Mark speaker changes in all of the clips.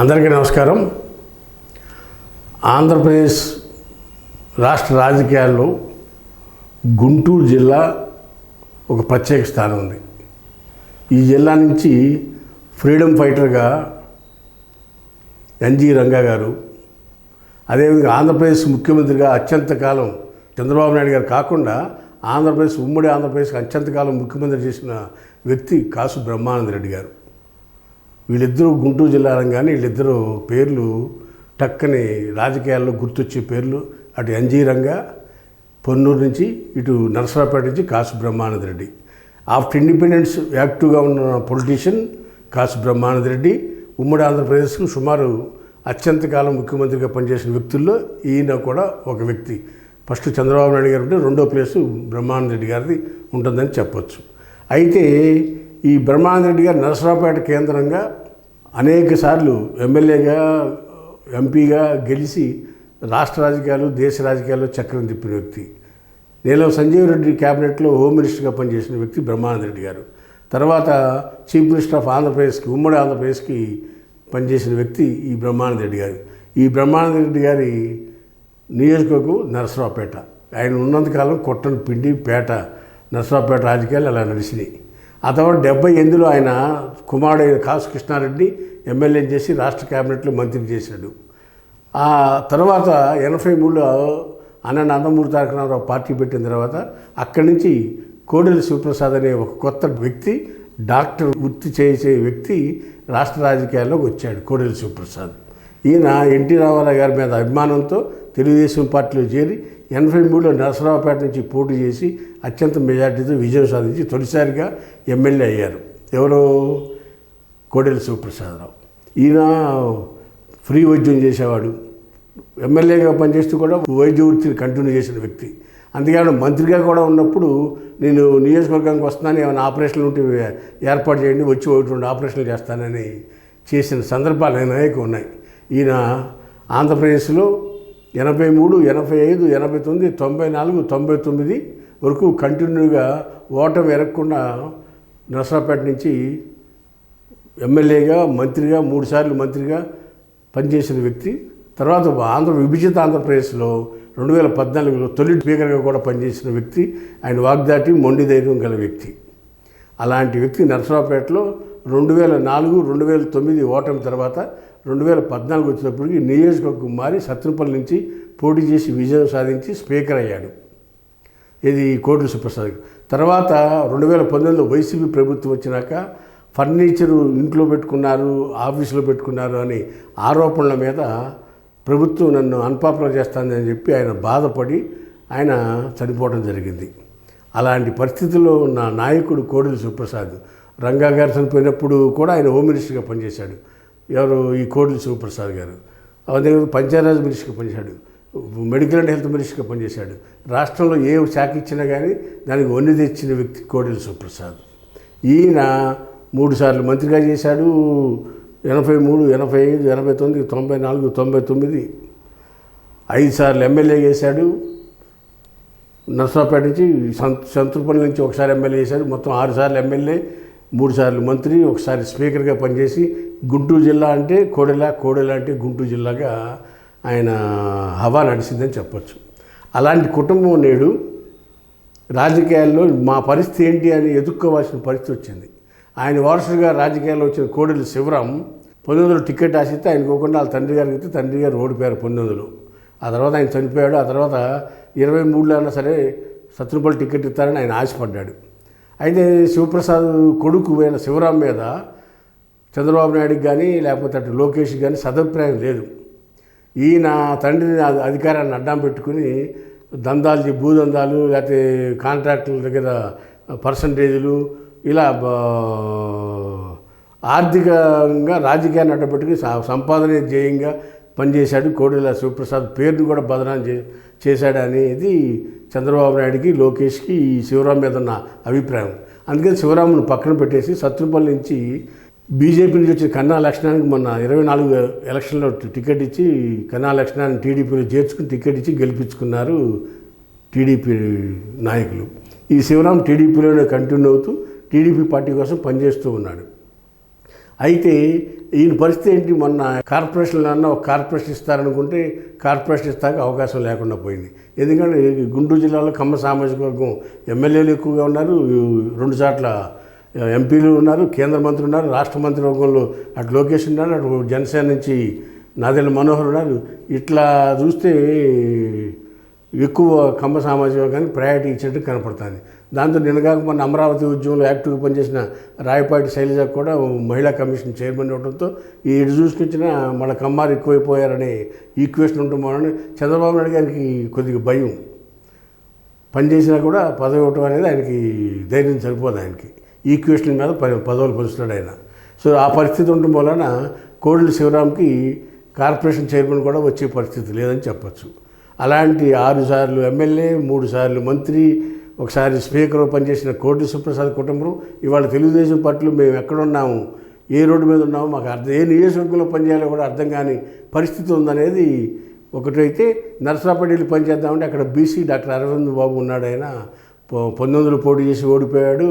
Speaker 1: అందరికీ నమస్కారం. ఆంధ్రప్రదేశ్ రాష్ట్ర రాజకీయాల్లో గుంటూరు జిల్లా ఒక ప్రత్యేక స్థానం ఉంది. ఈ జిల్లా నుంచి ఫ్రీడమ్ ఫైటర్గా ఎన్జి రంగా గారు అదేవిధంగా ఆంధ్రప్రదేశ్ ముఖ్యమంత్రిగా అత్యంత కాలం చంద్రబాబు నాయుడు గారు కాకుండా ఆంధ్రప్రదేశ్ ఉమ్మడి ఆంధ్రప్రదేశ్కి అత్యంత కాలం ముఖ్యమంత్రి చేసిన వ్యక్తి కాసు బ్రహ్మానంద రెడ్డి గారు. వీళ్ళిద్దరూ గుంటూరు జిల్లా అనగానే వీళ్ళిద్దరూ పేర్లు టక్కని రాజకీయాల్లో గుర్తొచ్చే పేర్లు. అటు ఎన్జీ రంగా పొన్నూరు నుంచి ఇటు నరసరావుపేట నుంచి కాసు బ్రహ్మానంద రెడ్డి ఆఫ్టర్ ఇండిపెండెన్స్ యాక్టివ్గా ఉన్న పొలిటీషియన్ కాసు బ్రహ్మానంద రెడ్డి ఉమ్మడి ఆంధ్రప్రదేశ్కు సుమారు అత్యంత కాలం ముఖ్యమంత్రిగా పనిచేసిన వ్యక్తుల్లో ఈయన కూడా ఒక వ్యక్తి. ఫస్ట్ చంద్రబాబు నాయుడు గారు ఉంటే రెండో ప్లేసు బ్రహ్మానంద రెడ్డి గారిది ఉంటుందని చెప్పొచ్చు. అయితే ఈ బ్రహ్మానంద రెడ్డి గారు నరసరావుపేట కేంద్రంగా అనేక సార్లు ఎమ్మెల్యేగా ఎంపీగా గెలిచి రాష్ట్ర రాజకీయాలు దేశ రాజకీయాల్లో చక్రం తిప్పిన వ్యక్తి. నేను సంజీవ్ రెడ్డి క్యాబినెట్లో హోమ్ మినిస్టర్గా పనిచేసిన వ్యక్తి బ్రహ్మానంద రెడ్డి గారు. తర్వాత చీఫ్ మినిస్టర్ ఆఫ్ ఆంధ్రప్రదేశ్కి ఉమ్మడి ఆంధ్రప్రదేశ్కి పనిచేసిన వ్యక్తి ఈ బ్రహ్మానంద రెడ్డి గారు. ఈ బ్రహ్మానంద రెడ్డి గారి నియోజకవర్గం నరసరావుపేట. ఆయన ఉన్నంతకాలం కొట్టను పిండి పేట నరసరావుపేట రాజకీయాలు అలా నడిచినాయి. ఆ తర్వాత డెబ్బై ఎనిమిదిలో ఆయన కుమారుడైన కాసు కృష్ణారెడ్డి ఎమ్మెల్యే చేసి రాష్ట్ర క్యాబినెట్లో మంత్రి చేశాడు. ఆ తర్వాత ఎనభై మూడులో అన్న నందమూరి తారక రామారావు పార్టీ పెట్టిన తర్వాత అక్కడి నుంచి కోడెల శివప్రసాద్ అనే ఒక కొత్త వ్యక్తి డాక్టర్ వృత్తి చేసే వ్యక్తి రాష్ట్ర రాజకీయాల్లోకి వచ్చాడు కోడెల శివప్రసాద్. ఈయన ఎన్టీ రామారావు గారి మీద అభిమానంతో తెలుగుదేశం పార్టీలో చేరి ఎనభై మూడులో నరసరావుపేట నుంచి పోటీ చేసి అత్యంత మెజార్టీతో విజయం సాధించి తొలిసారిగా ఎమ్మెల్యే అయ్యారు. ఎవరు? కోడెల శివప్రసాదరావు. ఈయన ఫ్రీ వైద్యం చేసేవాడు. ఎమ్మెల్యేగా పనిచేస్తూ కూడా వైద్య వృత్తిని కంటిన్యూ చేసిన వ్యక్తి. అందుకని మంత్రిగా కూడా ఉన్నప్పుడు నేను నియోజకవర్గానికి వస్తున్నాను ఏమైనా ఆపరేషన్లు ఉంటే ఏర్పాటు చేయండి వచ్చి ఒకటి రెండు ఆపరేషన్లు చేస్తానని చేసిన సందర్భాలు అనేక ఉన్నాయి. ఈయన ఆంధ్రప్రదేశ్లో ఎనభై మూడు ఎనభై ఐదు ఎనభై తొమ్మిది తొంభై నాలుగు తొంభై తొమ్మిది వరకు కంటిన్యూగా ఓటమి ఎరగకుండా నరసరాపేట నుంచి ఎమ్మెల్యేగా మంత్రిగా మూడుసార్లు మంత్రిగా పనిచేసిన వ్యక్తి. తర్వాత ఆంధ్ర విభజిత ఆంధ్రప్రదేశ్లో రెండు వేల పద్నాలుగులో తొలి స్పీకర్గా కూడా పనిచేసిన వ్యక్తి. ఆయన వాగ్దాటి మొండి ధైర్యం గల వ్యక్తి. అలాంటి వ్యక్తి నరసరావుపేటలో రెండు వేల నాలుగు రెండు వేల తొమ్మిది ఓటమి తర్వాత రెండు వేల పద్నాలుగు వచ్చినప్పటికీ నియోజకవర్గం మారి సత్తుపల్లి నుంచి పోటీ చేసి విజయం సాధించి స్పీకర్ అయ్యాడు. ఇది కోటి సుప్రసాద్ తర్వాత రెండు వేల పంతొమ్మిదిలో వైసీపీ ప్రభుత్వం వచ్చినాక ఫర్నిచరు ఇంట్లో పెట్టుకున్నారు ఆఫీసులో పెట్టుకున్నారు అని ఆరోపణల మీద ప్రభుత్వం నన్ను అన్పాపులర్ చేస్తుందని చెప్పి ఆయన బాధపడి ఆయన చనిపోవడం జరిగింది. అలాంటి పరిస్థితుల్లో ఉన్న నాయకుడు కోడెల సుప్రసాద్ రంగా గారు చనిపోయినప్పుడు కూడా ఆయన హోమ్ మినిస్టర్గా పనిచేశాడు. ఎవరు ఈ కోడెల శివప్రసాద్ గారు. అదే పంచాయరాజ్ మినిస్టర్గా పనిచేశాడు. మెడికల్ అండ్ హెల్త్ మినిస్టర్గా పనిచేశాడు. రాష్ట్రంలో ఏ శాఖ ఇచ్చినా కానీ దానికి వన్ని తెచ్చిన వ్యక్తి కోడెల సుప్రసాద్ ఈయన మూడు సార్లు మంత్రిగా చేశాడు. ఎనభై మూడు ఎనభై ఐదు ఎనభై తొమ్మిది తొంభై నాలుగు తొంభై తొమ్మిది. ఐదు సార్లు ఎమ్మెల్యే చేశాడు. నర్సాపేట నుంచి సంత సంతృపల్లి నుంచి ఒకసారి ఎమ్మెల్యే చేశాడు. మొత్తం ఆరు సార్లు ఎమ్మెల్యే. మూడుసార్లు మంత్రి ఒకసారి స్పీకర్గా పనిచేసి గుంటూరు జిల్లా అంటే కోడెల కోడెల అంటే గుంటూరు జిల్లాగా ఆయన హవా నడిచిందని చెప్పొచ్చు. అలాంటి కుటుంబం నేడు రాజకీయాల్లో మా పరిస్థితి ఏంటి అని ఎదుర్కోవాల్సిన పరిస్థితి వచ్చింది. ఆయన వారసుడిగా రాజకీయాల్లో వచ్చిన కోడెల శివరాం పంతొమ్మిది వందలు టికెట్ ఆశిస్తే ఆయన కోకుండా వాళ్ళ తండ్రి గారికి ఇస్తే తండ్రి గారు ఓడిపోయారు పంతొమ్మిది వందలు. ఆ తర్వాత ఆయన చనిపోయాడు. ఆ తర్వాత ఇరవై మూడులో అయినా సరే సత్తుపల్లి టికెట్ ఇస్తారని ఆయన ఆశపడ్డాడు. అయితే శివప్రసాద్ కొడుకు అయిన శివరాం మీద చంద్రబాబు నాయుడుకి కానీ లేకపోతే అటు లోకేష్ కానీ సదభిప్రాయం లేదు. ఈయన తండ్రిని అధికారాన్ని అడ్డం పెట్టుకుని దందాలు భూదందాలు లేకపోతే కాంట్రాక్టుల దగ్గర పర్సంటేజీలు ఇలా బా- ఆర్థికంగా రాజకీయాన్ని అడ్డపెట్టుకుని సంపాదన సంపాదనే ధ్యేయంగా పనిచేశాడు కోడెల శివప్రసాద్. పేరుని కూడా బదనాం చే చేశాడు అనేది చంద్రబాబు నాయుడికి లోకేష్కి ఈ శివరాం మీద ఉన్న అభిప్రాయం. అందుకని శివరామును పక్కన పెట్టేసి శత్రుపల్లి నుంచి బీజేపీ నుంచి వచ్చిన కన్నా లక్షణానికి మొన్న ఇరవై నాలుగు ఎలక్షన్లో టికెట్ ఇచ్చి కన్నా లక్షణాన్ని టీడీపీలో చేర్చుకుని టికెట్ ఇచ్చి గెలిపించుకున్నారు టీడీపీ నాయకులు. ఈ శివరాం టీడీపీలోనే కంటిన్యూ అవుతూ టీడీపీ పార్టీ కోసం పనిచేస్తూ ఉన్నాడు. అయితే ఈయన పరిస్థితి ఏంటి? మొన్న కార్పొరేషన్లో అన్న ఒక కార్పొరేషన్ ఇస్తారనుకుంటే కార్పొరేషన్ ఇస్తాక అవకాశం లేకుండా పోయింది. ఎందుకంటే గుంటూరు జిల్లాలో కమ్మ సామాజిక వర్గం ఎమ్మెల్యేలు ఎక్కువగా ఉన్నారు. రెండు చాట్ల ఎంపీలు ఉన్నారు కేంద్ర మంత్రి ఉన్నారు రాష్ట్ర మంత్రి వర్గంలో అటు లోకేష్ ఉన్నారు అటు జనసేన నుంచి నాదెళ్ళ మనోహర్ ఉన్నారు. ఇట్లా చూస్తే ఎక్కువ కమ్మ సామాజిక వర్గానికి ప్రయారిటీ ఇచ్చినట్టు కనపడుతుంది. దాంతో నిన్నగాక మన అమరావతి ఉద్యమంలో యాక్టివ్గా పనిచేసిన రాయపాటి శైలజ కూడా మహిళా కమిషన్ చైర్మన్ అవడంతో ఈ ఇటు చూసుకొచ్చిన మన కమ్మారు ఎక్కువైపోయారనే ఈక్వేషన్ ఉండటం చంద్రబాబు నాయుడు గారికి కొద్దిగా భయం. పనిచేసినా కూడా పదవి ఇవ్వటం అనేది ఆయనకి ధైర్యం సరిపోదు ఆయనకి. ఈక్వేషన్ మీద పదవులు పొందుతున్నాడు ఆయన. సో ఆ పరిస్థితి ఉండటం వలన కోడలి శివరాంకి కార్పొరేషన్ చైర్మన్ కూడా వచ్చే పరిస్థితి లేదని చెప్పచ్చు. అలాంటి ఆరు సార్లు ఎమ్మెల్యే మూడు సార్లు మంత్రి ఒకసారి స్పీకర్ పనిచేసిన కోటి సుప్రసాద్ కుటుంబం ఇవాళ తెలుగుదేశం పార్టీలో మేము ఎక్కడున్నాము? ఏ రోడ్డు మీద ఉన్నామో? మాకు అర్థం ఏ నియోజకవర్గంలో పనిచేయాలో కూడా అర్థం కాని పరిస్థితి ఉందనేది ఒకటైతే నరసరాపల్లిలో పనిచేద్దామంటే అక్కడ బీసీ డాక్టర్ అరవింద్ బాబు ఉన్నాడు ఆయన పంతొమ్మిదిలో పోటీ చేసి ఓడిపోయాడు.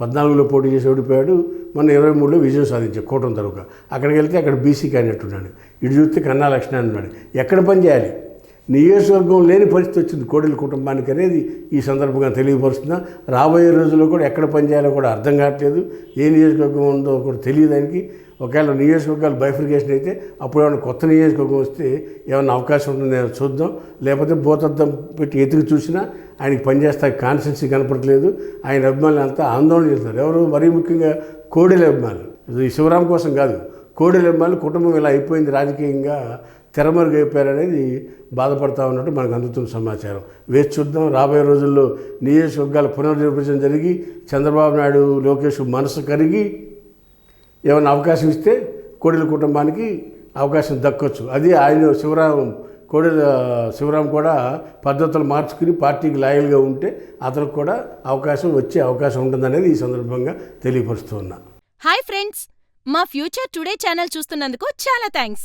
Speaker 1: పద్నాలుగులో పోటీ చేసి ఓడిపోయాడు. మొన్న ఇరవై మూడులో విజయం సాధించాడు కూటమి తరఫున అక్కడికి వెళ్తే అక్కడ బీసీ క్యాండిడేట్ ఉన్నాడు. ఇటు చూస్తే కన్నా లక్ష్మణ్ ఉన్నాడు ఎక్కడ పని చేయాలి? నియోజకవర్గం లేని పరిస్థితి వచ్చింది కోడెల కుటుంబానికి అనేది ఈ సందర్భంగా తెలియపరుస్తున్నా. రాబోయే రోజుల్లో కూడా ఎక్కడ పని చేయాలో కూడా అర్థం కావట్లేదు. ఏ నియోజకవర్గం ఉందో కూడా తెలియదు ఒకవేళ నియోజకవర్గాలు బైఫికేషన్ అయితే అప్పుడు ఏమైనా కొత్త నియోజకవర్గం వస్తే ఏమైనా అవకాశం ఉంటుందో చూద్దాం. లేకపోతే భూతద్దం పెట్టి ఎతికి చూసినా ఆయనకి పనిచేస్తా కాన్సెన్సీ కనపడట్లేదు. ఆయన అభిమానులు అంతా ఆందోళన చేస్తున్నారు. ఎవరు? మరీ ముఖ్యంగా కోడెల అభిమానులు. ఇది శివరాం కోసం కాదు. కోడెల అభిమానులు కుటుంబం ఇలా అయిపోయింది రాజకీయంగా. తెరమరుగైపోయారనేది బాధపడతా ఉన్నట్టు మనకు అందుతున్న సమాచారం. వేచి చూద్దాం. రాబోయే రోజుల్లో నియోజకవర్గాల పునర్నిర్వచనం జరిగి చంద్రబాబు నాయుడు లోకేష్ మనసు కరిగి ఏమైనా అవకాశం ఇస్తే కోడెల కుటుంబానికి అవకాశం దక్కొచ్చు. అది ఆయన శివరాం కోడెల శివరాం కూడా పద్ధతులు మార్చుకుని పార్టీకి లాయల్గా ఉంటే అతనికి కూడా అవకాశం వచ్చే అవకాశం ఉంటుందనేది ఈ సందర్భంగా తెలియపరుస్తున్నా
Speaker 2: హాయ్ ఫ్రెండ్స్ మా ఫ్యూచర్ టుడే ఛానల్ చూస్తున్నందుకు చాలా థ్యాంక్స్.